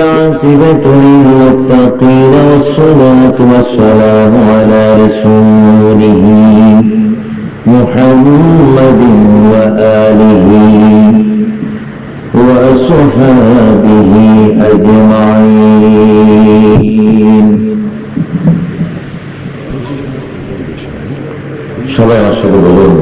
والعاقبة للمتقين والصلاة والسلام على رسوله محمد وآله وأصحابه أجمعين সবাই আমার সাথে বলুন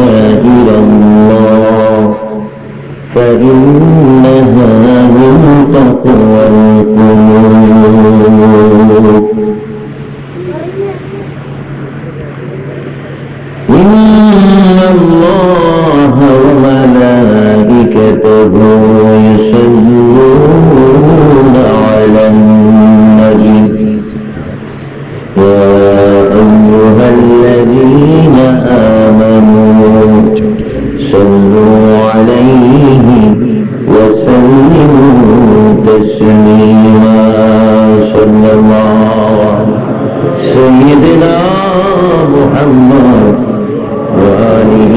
شائر الله. فإنها من تقوى القلوب. إن الله وملائكته يصلون سيدنا محمد وآله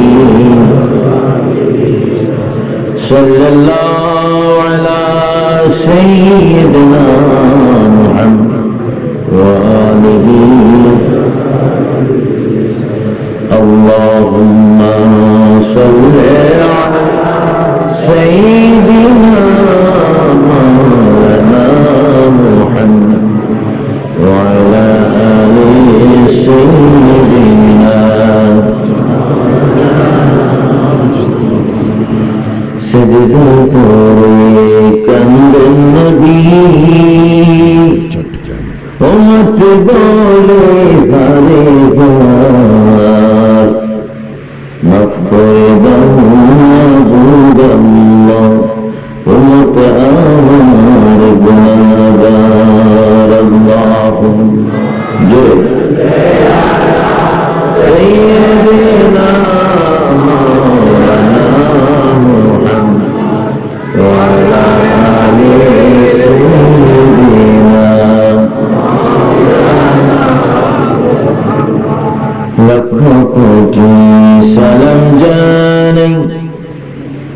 صلى الله على سيدنا محمد وآله. اللهم صل على سيدنا مولانا محمد وعلى سيدنا سجدہ کرے کند نبی امت بولو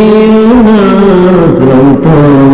আর দিও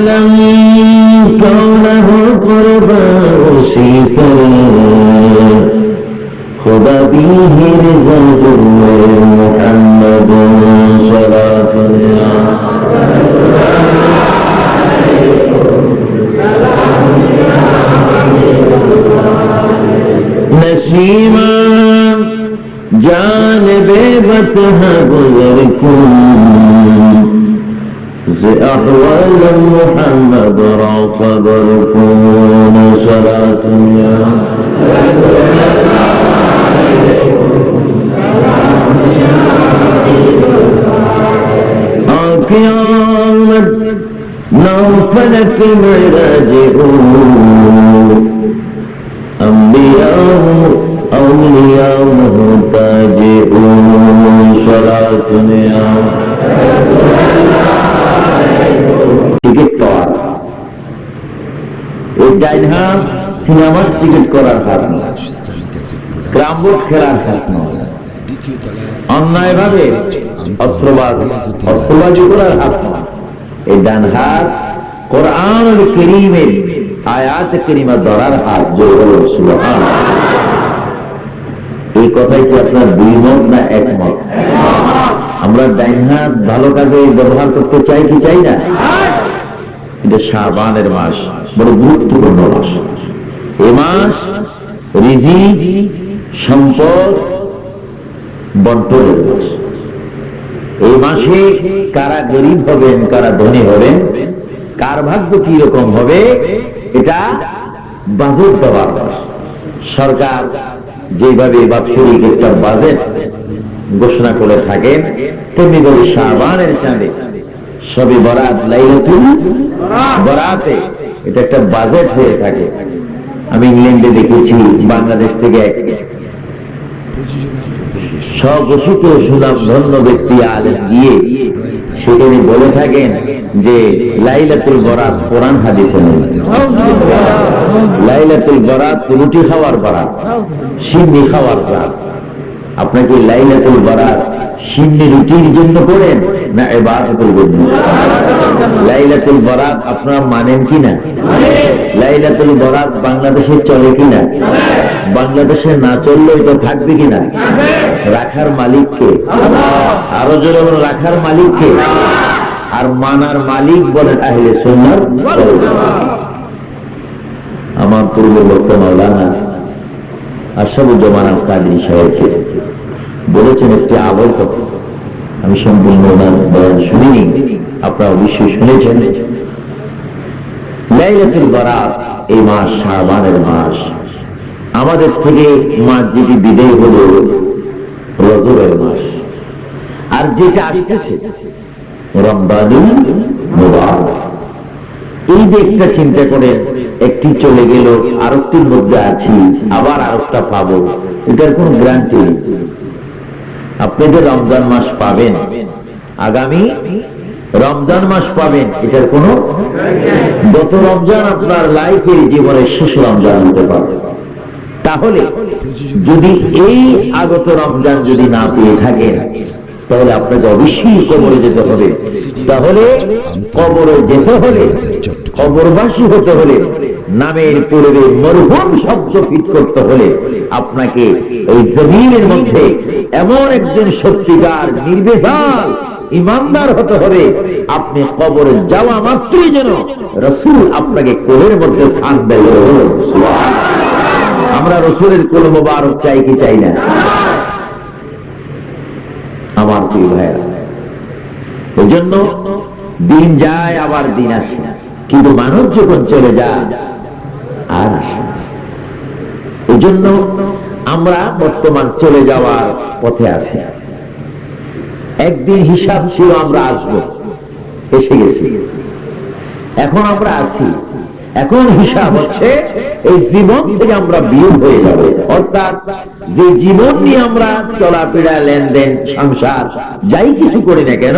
دو عالم كونه قربا سيكا خدا به رضا محمد ولا محمد رفض الكون صلاة يا قيامت نو فلك راجعون أنبياء أولياء صلاة يا رسول টিকিট পাওয়ার এই সিনেমার টিকিট করার হাত নয় খেলার হাত নয় অস্ত্রবাজ অস্ত্রবাজি করার হাত নয় এই ডান হাত কোরআন আয়াত হাত এই কথাই কি আপনার দুই মত না একমত আমরা ডাইন হাত ভালো কাজে ব্যবহার করতে চাই কি চাই না? এটা শাবানের মাস, বড় গুরুত্বপূর্ণ মাস। এই মাস রিজি সম্পদ, বন্টনের মাস। এই মাসে কারা গরিব হবেন, কারা ধনী হবেন, কার ভাগ্য কি রকম হবে, এটা বাজেট দেওয়ার মাস। সরকার যেভাবে বাৎসরিক একটা বাজেট ঘোষণা করে থাকেন, তেমনি ভাবে শাহবানের চাঁদে সবে বরাত, লাইলাতুল বরাতে। এটা একটা বাজেট হয়ে থাকে। আমি ইংল্যান্ডে দেখেছি, বাংলাদেশ থেকে এক স্বঘোষিত সুনাম ধন্য ব্যক্তি আলেম গিয়ে সেখানে বলে থাকেন যে, লাইলাতুল বরাত কোরআন হাদিসে নেই। লাইলাতুল বরাত রুটি খাওয়ার বরাত, সিন্নি খাওয়ার রাত আপনাকে লাইলাতুল বরাত সিন্নি রুটির জন্য করেন না এবাদতের জন্য লাইলাতুল বরাত আপনারা মানেন কি না লাইলাতুল বরাত বাংলাদেশে চলে কিনা? বাংলাদেশে না চললে এটা থাকবে কিনা? রাখার মালিককে? আরও জোরে রাখার মালিককে? আর মানার মালিক বলেন আহলে সুন্নাত। আমার পূর্ববর্ত মাওলানা আশাবুজ্জামান কাদির সাহেবকে বলেছেন একটি আবল কথা আমি সম্পূর্ণ বয়ান শুনিনি। আপনারা অবশ্যই শুনেছেন। লাইলাতুল বারাত এই মাস, শাবানের মাস। আমাদের থেকে মাস যেটি বিদায় হলো, রজবের মাস। আর যেটা আসতেছে মুবারক। এই দিকটা চিন্তা করে একটি চলে গেল, আরেকটির মধ্যে আছি, আবার আরেকটা পাবো। এটার কোন গ্যারান্টি আপনি যে রমজান মাস পাবেন। আগামী রমজান মাস পাবেন। এটার কোন গত রমজান আপনার লাইফে জীবনের শেষ রমজান হতে পারে। তাহলে যদি এই আগত রমজান যদি না পেয়ে থাকেন, তাহলে আপনাকে অবশ্যই কবরে যেতে হবে। তাহলে কবরে যেতে হলে কবরবাসী হতে হলে, নামের পূর্বে মরহুম শব্দ ফিট করতে হলে আপনাকে এই জমিনের মধ্যে এমন একজন সত্যিকার নির্বেশাল ইমানদার হতে হবে আপনি কবরে যাওয়া মাত্রই যেন রসুল আপনাকে কোলের মধ্যে স্থান দেয়। আমরা রসুলের কোল মোবারক চাই কি চাই না? আমার প্রিয় ভাইয়েরা ওই জন্য দিন যায়, আবার দিন আসে কিন্তু মানুষ যখন চলে যায়। এই জন্য আমরা বর্তমান চলে যাওয়ার পথে আছি। একদিন হিসাব ছিল, আমরা আসব। এসে গেছি। এখন আমরা আছি। এখন হিসাব হচ্ছে, এই জীবন থেকে আমরা বিয়োগ হয়ে যাবে। অর্থাৎ যে জীবন নিয়ে আমরা চলাফেরা, লেনদেন, সংসার, যাই কিছু করি না কেন,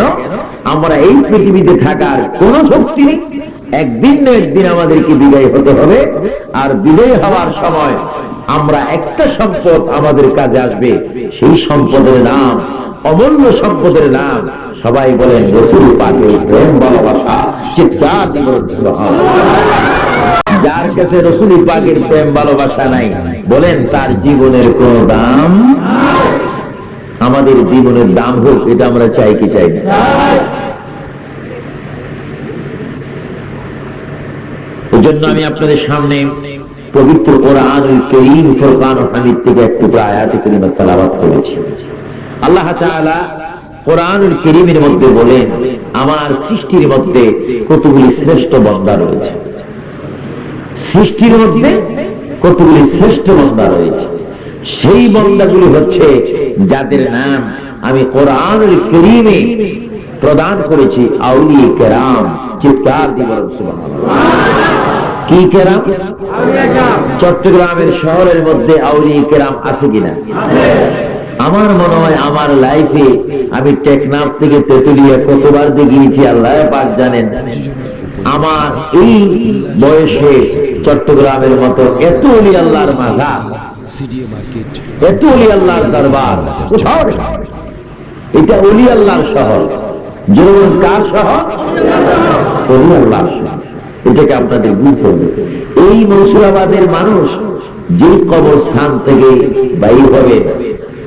আমরা এই পৃথিবীতে থাকার কোন শক্তি নেই। একদিন না একদিন আমাদেরকে বিদায় হতে হবে। আর বিদায় হওয়ার সময় আমরা একটা সম্পদ আমাদের কাজে আসবে, সেই সম্পদের নাম, অমূল্য সম্পদের নাম। সবাই বলেন, রসুল পাকের প্রেম, ভালোবাসা, চিৎকার। যার কাছে রসুল পাকের প্রেম, ভালোবাসা নাই, বলেন, তার জীবনের কোন দাম আমাদের জীবনের দাম হোক, এটা আমরা চাই কি চাই না? জন্য আমি আপনাদের সামনে পবিত্র কোরআনুল করিম হামিদ থেকে একটু আয়াত তেলাওয়াত করেছি। আল্লাহ তাআলা কোরআনুল করিমের মধ্যে বলেন, আমার সৃষ্টির মধ্যে কতগুলি শ্রেষ্ঠ বন্দা রয়েছে। সৃষ্টির মধ্যে কতগুলি শ্রেষ্ঠ বন্দা রয়েছে। সেই বন্দাগুলি হচ্ছে যাদের নাম আমি কোরআনুল করিমে প্রদান করেছি আউলিয়ে কেরাম, চিৎকার দিব কি কেরাম? চট্টগ্রামের শহরের মধ্যে আউলিয়ে কেরাম আছে কিনা? আমার মনে হয় আমার লাইফে আমি টেকনাফ থেকে তেতুলিয়া কতবার যে গিয়েছি আল্লাহ পাক জানেন। আমার এই বয়সে চট্টগ্রামের মতো এত অলি আল্লাহর সিডিএ এত অলি আল্লাহর দরবার এটা অলি আল্লাহর শহর। জরুর কার শহর? অলি আল্লাহর শহর। এটাকে আপনাদের বুঝতে হবে। এই মসুরাবাদের মানুষ যে কবরস্থান থেকে বাইর হবে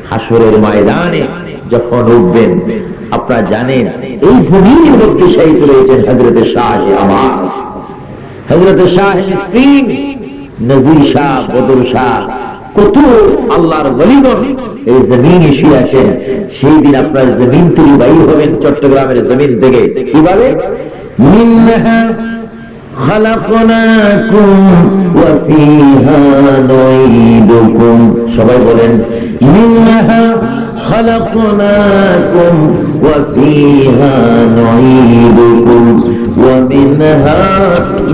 হাসরের ময়দানে যখন উঠবেন, আপনারা জানেন, এই জমিনের মধ্যে শাহিদ রয়েছেন হজরত শাহ আমার হজরত শাহ স্ক্রিন নজির শাহ, বদর শাহ, কত আল্লাহর বলিগণ এই জমিন এসে আসেন সেই দিন আপনার জমিন থেকে বাইর হবেন, চট্টগ্রামের জমিন থেকে। কীভাবে? খালাকনাকুম ওয়া ফিহা নুইদুকুম সবাই বলেন, মিনহা খালাকনাকুম ওয়া ফিহা নুইদুকুম ওয়া মিনহা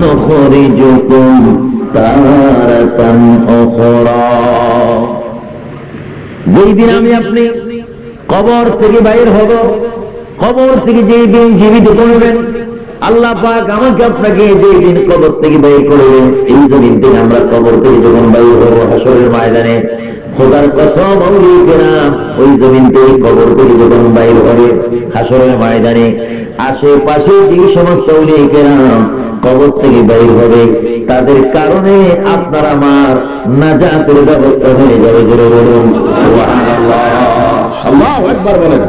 নুখরিজুকুম তারাতান উখরা। যেই দিন আমি আপনি কবর থেকে বাইর হব, কবর থেকে যেই দিন জীবিত করবেন আল্লাহ পাক আমাকে আপনাকে যেই দিন কবর থেকে বাইর করবেন এই জমিন থেকে আমরা কবর থেকে যখন বাইর হব হাসরের ময়দানে খোদার কসম ওই জমিন থেকে কবর থেকে যখন বাইর হবে হাসরের ময়দানে আশেপাশে যে সমস্ত আউলিয়ে কেরাম কবর থেকে বাইর হবে তাদের কারণে আপনার আমার না নাজাতের ব্যবস্থা হয়ে যাবে জোরে বলুন সুবহানাল্লাহ। আল্লাহু আকবার বলেন।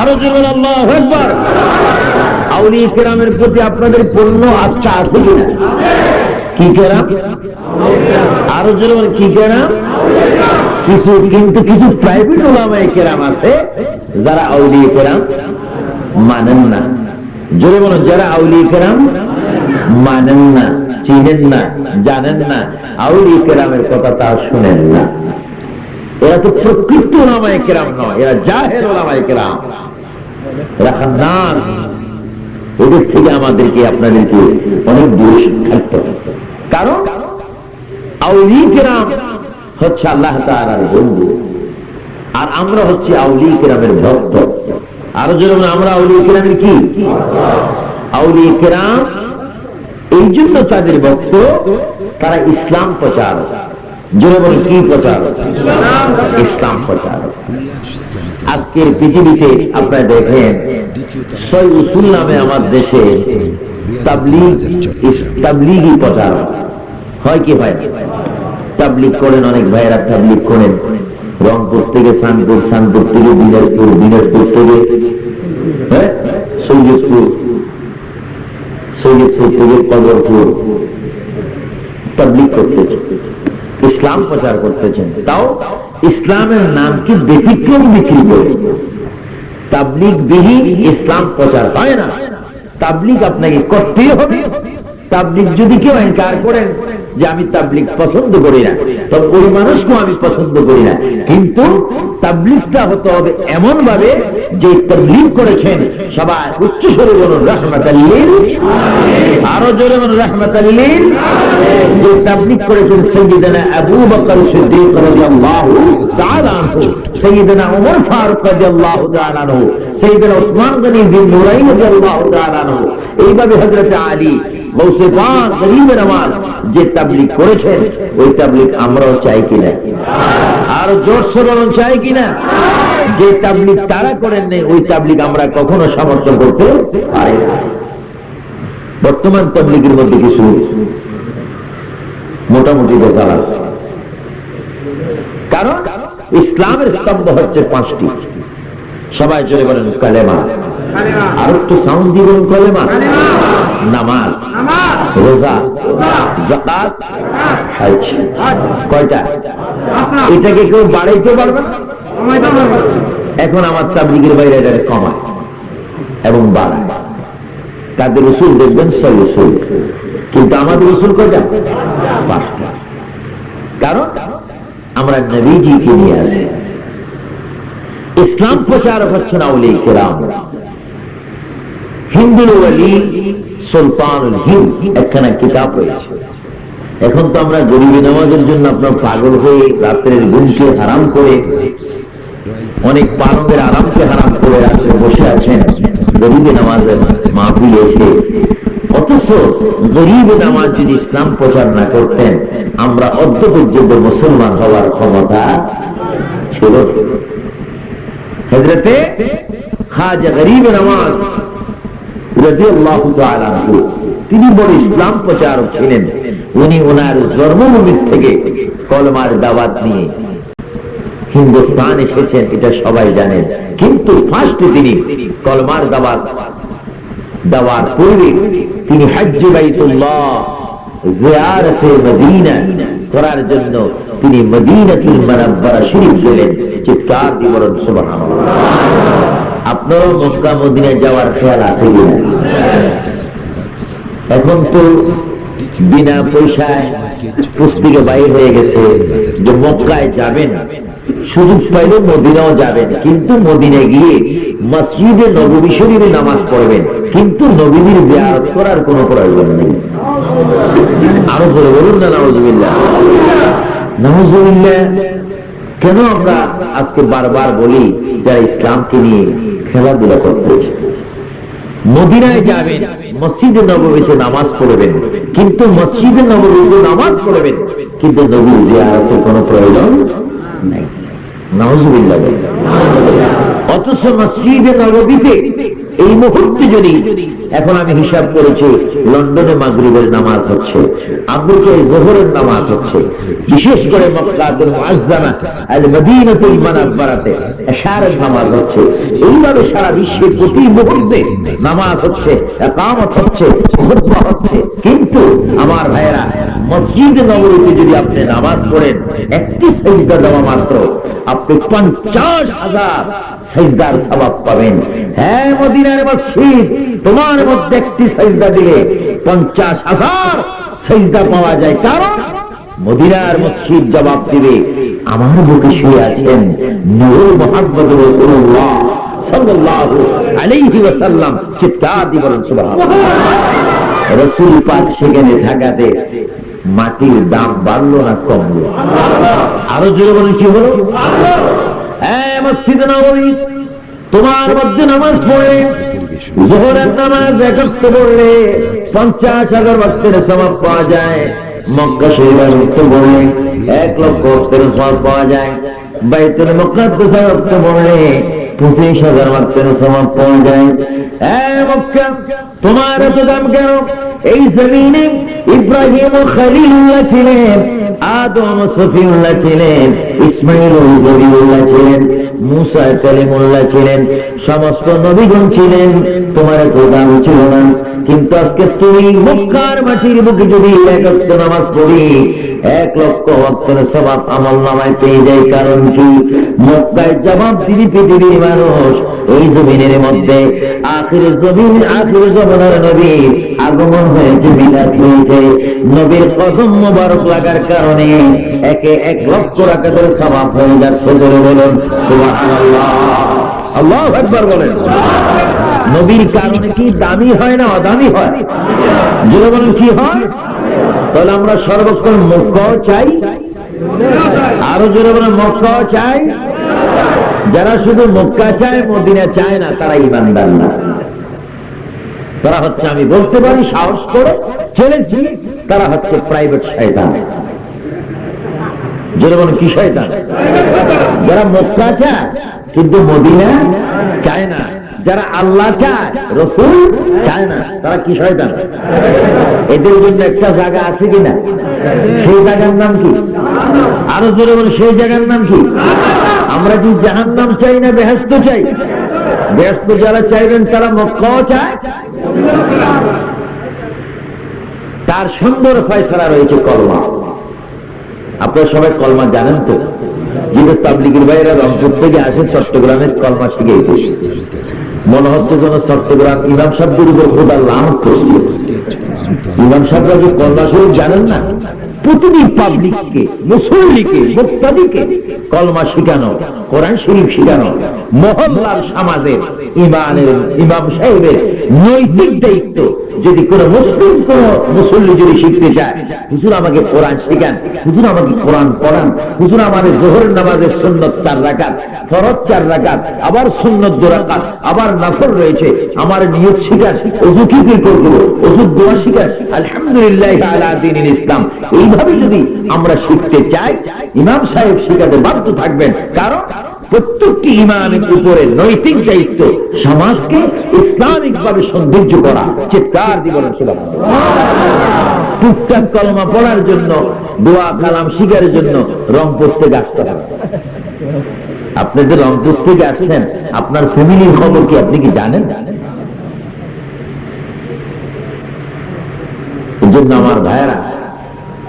আরও জোরে আল্লাহু আকবার। আউলিয়া কেরামের প্রতি আপনাদের পূর্ণ আস্থা আছে কিনা? কি কেরাম? আরও জোরে কি কেরাম? কিছু, কিন্তু কিছু প্রাইভেট ওলামায়ে কেরাম আছে যারা আউলিয়া কেরাম মানেন না। জোরে বলুন যারা আউলিয়া কেরাম মানেন না, চিনেন না, জানেন না, আউলিয়া কেরামের কথা তা শুনেন না। এরা তো প্রকৃত ওলামায়ে কেরাম নয়, এরা জাহের ওলামায়ে কেরাম। এরা খান্নাস। এদের থেকে আমাদেরকে আপনাদেরকে অনেক দূরে থাকতে হবে। কারণ হচ্ছে আল্লাহ বন্ধু, আর আমরা হচ্ছে আউলি কেরামের ভক্ত। আরও যেরকম আমরা আউলি কেরামের কি? আউলি কেরাম এই জন্য তাদের ভক্ত, তারা ইসলাম প্রচার বলে কি প্রচার ইসলাম প্রচার আজকের পৃথিবীতে আপনারা দেখেন সই নামে আমার দেশে তাবলিগি প্রচার। হয় কি ভাই তাবলিগ করেন, অনেক ভাইয়েরা তাবলিগ করেন। রংপুর থেকে শানপুর শানপুর থেকে দিনাজপুর দিনাজপুর থেকে হ্যাঁ? সৈয়দপুর সৈয়দপুর থেকে কবরপুর তাবলিগ করতেছেন, ইসলাম প্রচার করতেছেন। তাও ইসলামের নামকে ব্যতিক্রম বিক্রি করে। তাবলিক বিহীন ইসলাম প্রচার হয় না। তাবলিক আপনাকে করতেই হবে। তাবলিক যদি কেউ ইনকার করেন যে আমি তাবলিক পছন্দ করি না তবে ওই মানুষকে আমি পছন্দ করি না। কিন্তু তাবলিকটা হতে হবে এমন ভাবে যে তাবলিগ করেছেন, সবাই উচ্চ স্বরে বলুন, রহমাতাল্লিল। আরও জোরে বলুন, রহমাতাল্লিল। যে তাবলিগ করেছেন সৈয়দনা আবু বকর সিদ্দিক রাদিয়াল্লাহু তাআলা আনহু ওমর ফারুক রাদিয়াল্লাহু তাআলা আনহু ওসমান গনি জিন্নুরাইন রাদিয়াল্লাহু তাআলা আনহু। এইভাবে হযরত আলী গৌসে পাক নামাজ যে তাবলিগ করেছেন, ওই তাবলিগ আমরাও চাই কিনা? আর জোর সরণ চাই কিনা? যে তাবলিগ তারা করেন নেই, ওই তাবলিগ আমরা কখনো সমর্থন করতে পারি না। বর্তমান তাবলিগের মধ্যে কিছু মোটামুটি বেজাল আছে। কারণ ইসলামের স্তম্ভ হচ্ছে পাঁচটি। সবাই চলে বলেন, কালেমা। আর একটু সাউন্ড দিয়ে বলুন কলেমা। নামাজ, রোজা জাকাত কয়টা? এটাকে কেউ বাড়াইতে পারবে না? এখন আমার তাবলিগের বাইরে এটা কমায় এবং বাড়ায়। তাদের রসুল দেখবেন ছয় রসুল। কিন্তু আমাদের রসুল কয়টা? পাঁচটা। কারণ আমরা নবীজিকে নিয়ে আসি ইসলাম প্রচারক হচ্ছেন আউলি কেরাম। হিন্দুল ওয়ালি সুলতানুল হিন্দ একখানা কিতাব রয়েছে। এখন তো আমরা গরিবী নামাজের জন্য আপনার পাগল হয়ে রাত্রের ঘুমকে হারাম করে অনেক পালকের আরামকে হারাম করে রাত্রে বসে আছেন গরিবী নামাজের মাহফিল এসে। অথচ গরিব নামাজ যদি ইসলাম প্রচার না করতেন, আমরা অদ্য পর্যন্ত মুসলমান হওয়ার ক্ষমতা ছিল হজরতে খাজা গরিব নামাজ তিনি বড় ইসলাম প্রচারক ছিলেন। উনি ওনার জন্মভূমির থেকে কলমার দাওয়াত নিয়ে হিন্দুস্তান এসেছেন, এটা সবাই জানেন। কিন্তু ফার্স্ট তিনি কলমার দাওয়াত দেওয়ার পূর্বে তিনি হজ্জে বাইতুল্লাহ করার জন্য তিনি চিৎকার মদিনায় যাওয়ার খেয়াল আছে এখন তো বিনা পয়সায় পুস্তিকে বাইর হয়ে গেছে যে মক্কায় যাবেন। সুযোগ পাইলে মদিনাও যাবেন। কিন্তু মদিনে গিয়ে মসজিদে নবী শরীফে নামাজ পড়বেন। কিন্তু নবীজির জিয়ারত করার কোনো প্রয়োজন নেই। আরও বলে বলুন না নওয়াজুবিল্লাহ নওয়াজুবিল্লাহ কেন আমরা আজকে বারবার বলি যারা ইসলামকে নিয়ে খেলাধুলা করতেছে? মদিনায় যাবেন, মসজিদে নবমীতে নামাজ পড়বেন। কিন্তু মসজিদে নবমীতে নামাজ পড়বেন, কিন্তু নবীর জিয়ারতের কোনো প্রয়োজন নাই। অথচ মসজিদে নবমীতে এই মুহূর্তে যদি এখন আমি হিসাব করেছি, লন্ডনে নামাজ হচ্ছে জোহরের নামাজ হচ্ছে, বিশেষ করে নামাজ হচ্ছে, এইভাবে সারা বিশ্বে প্রতি মুহূর্তে নামাজ হচ্ছে হচ্ছে হচ্ছে। কিন্তু আমার ভাইয়েরা, মসজিদে নগরীতে যদি আপনি নামাজ পড়েন, একটি সেজদা দেওয়া মাত্র পঞ্চাশ হাজার সবাব পাবেন। হ্যাঁ মদিনার মসজিদ, তোমার মধ্যে একটি সেজদা দিলে পঞ্চাশ হাজার সেজদা পাওয়া যায়। কারণ মদিনার মসজিদ জবাব দিবে, আমার বুকে শুয়ে আছেন নূর মোহাম্মদ ওয়াসাল্লাম। চিৎকার রাসূল পাক সেখানে থাকাতে মাটির দাম বাড়লো না কমলো। আরও জোরে বলেন, কি হলো? হ্যাঁ তোমার মধ্যে নামাজ পড়ে, জোহরের নামাজ একত্র পড়লে পঞ্চাশ হাজার ভক্তের সমাপ পাওয়া যায়। মক্কা শরীফের মৃত্যু পড়লে এক লক্ষ ভক্তের সমাপ পাওয়া যায়। বাইতুল মুকাদ্দাস ভক্ত পড়লে পঁচিশ হাজার ভক্তের সমাপ পাওয়া যায়। হ্যাঁ মক্কা। তোমার এত দাম কেন? এই জমিনে ইব্রাহিম ও খলিলুল্লাহ ছিলেন, আদম সফিউল্লাহ ছিলেন, ইসমাইল ও জবিউল্লাহ ছিলেন, মুসা কালিমুল্লাহ ছিলেন, সমস্ত নবীগণ ছিলেন। তোমার গোদাম দাম ছিল না। কিন্তু আজকে তুমি মক্কার মাটির বুকে যদি একাত্ম নামাজ পড়ি, এক লক্ষ ভক্তের সবাব আমল নামায় পেয়ে যায়। কারণ কি? মক্কায় জবাব দিবি পৃথিবীর মানুষ, এই জমিনের মধ্যে আখির জমিন, আখির জমানার আগমন হয়েছে নবীর মোবারক লাগার কারণে একে এক লক্ষ রাখাতের সবাব হয়ে যাচ্ছে। বলুন, সুবহানাল্লাহ। আল্লাহ একবার বলেন। নবীর কারণে কি দামি হয় না অদামি হয়? জোরে বলুন, কি হয়? তাহলে আমরা সর্বক্ষণ মুখ্য চাই। আরও জোরে বলেন মক্কা চাই। যারা শুধু মক্কা চায়, মদিনা চায় না, তারা ইমানদার না। তারা হচ্ছে, আমি বলতে পারি, সাহস করে চ্যালেঞ্জ তারা হচ্ছে প্রাইভেট শয়তান। জোরে বলেন, কি শয়তান? যারা মক্কা চায়, কিন্তু মদিনা চায় না যারা আল্লাহ চায়, রসুল চায় না, তারা কি শয়তান? এদের জন্য একটা জায়গা আছে কিনা? সেই জায়গার নাম কি? আরও জোরে বলে, সেই জায়গার নাম কি? আমরা কি জাহান নাম চাই না বেহস্ত চাই? ব্যস্ত যারা চাইবেন, তারা মক্কাও চায়? তার সুন্দর ফয়সলা রয়েছে কলমা। আপনারা সবাই কলমা জানেন তো? তাবলিগের রংপুর থেকে আসে চট্টগ্রামের কলমা এসেছে। মনে হচ্ছে যেন চট্টগ্রাম ইমাম উপর খোদা লাভ করছে। ইমাম সাহেবরা যে কলমা শরীফ জানেন না? প্রতিটি পাবলিককে, মুসল্লিকে, মুক্তাদিকে কলমা শিখানো, কোরআন শরীফ শিখানো, মহল্লার সমাজের ইমানের, ইমাম সাহেবের নৈতিক দায়িত্ব যদি কোন মুসলিম, কোন মুসল্লি যদি শিখতে চায়, হুজুর আমাকে কোরআন শিখান, হুজুর আমাকে কোরআন পড়ান, হুজুর আমাদের জোহরের নামাজের সুন্নত চার রাকাত, ফরজ চার রাকাত, আবার সুন্নত দু রাকাত, আবার নাফল রয়েছে, আমার নিয়ত শিখান অজু কি কি করব? অজুর দোয়া শিখান আলহামদুলিল্লাহ আলা দ্বীনিল ইসলাম। এইভাবে যদি আমরা শিখতে চাই, ইমাম সাহেব শিখাতে বাধ্য থাকবেন। কারণ প্রত্যেকটি ইমানের উপরে নৈতিক দায়িত্ব সমাজকে ইসলামিক ভাবে সৌন্দর্য করা। চিৎকার দিয়ে বলেন টুকটাক কলমা পড়ার জন্য, দোয়া, কালাম শিকারের জন্য রং পড়তে গাছতে হবে আপনি যে রংপুর থেকে আসছেন, আপনার ফ্যামিলির খবর কি আপনি কি জানেন? জন্য আমার ভাইয়েরা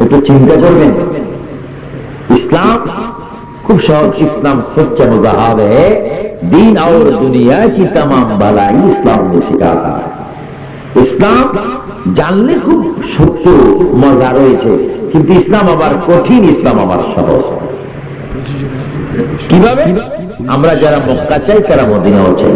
একটু চিন্তা করবেন। ইসলাম खूब शौक इस्लाम सच्चा मजहब है दीन और दुनिया की तमाम भलाई इस्लाम ने सिखाता है ইসলাম জানলে খুব সত্য মজা রয়েছে কিন্তু ইসলাম আবার কঠিন ইসলাম আবার সহজ কিভাবে আমরা যারা মক্কা চাই তারা মদিনাও চাই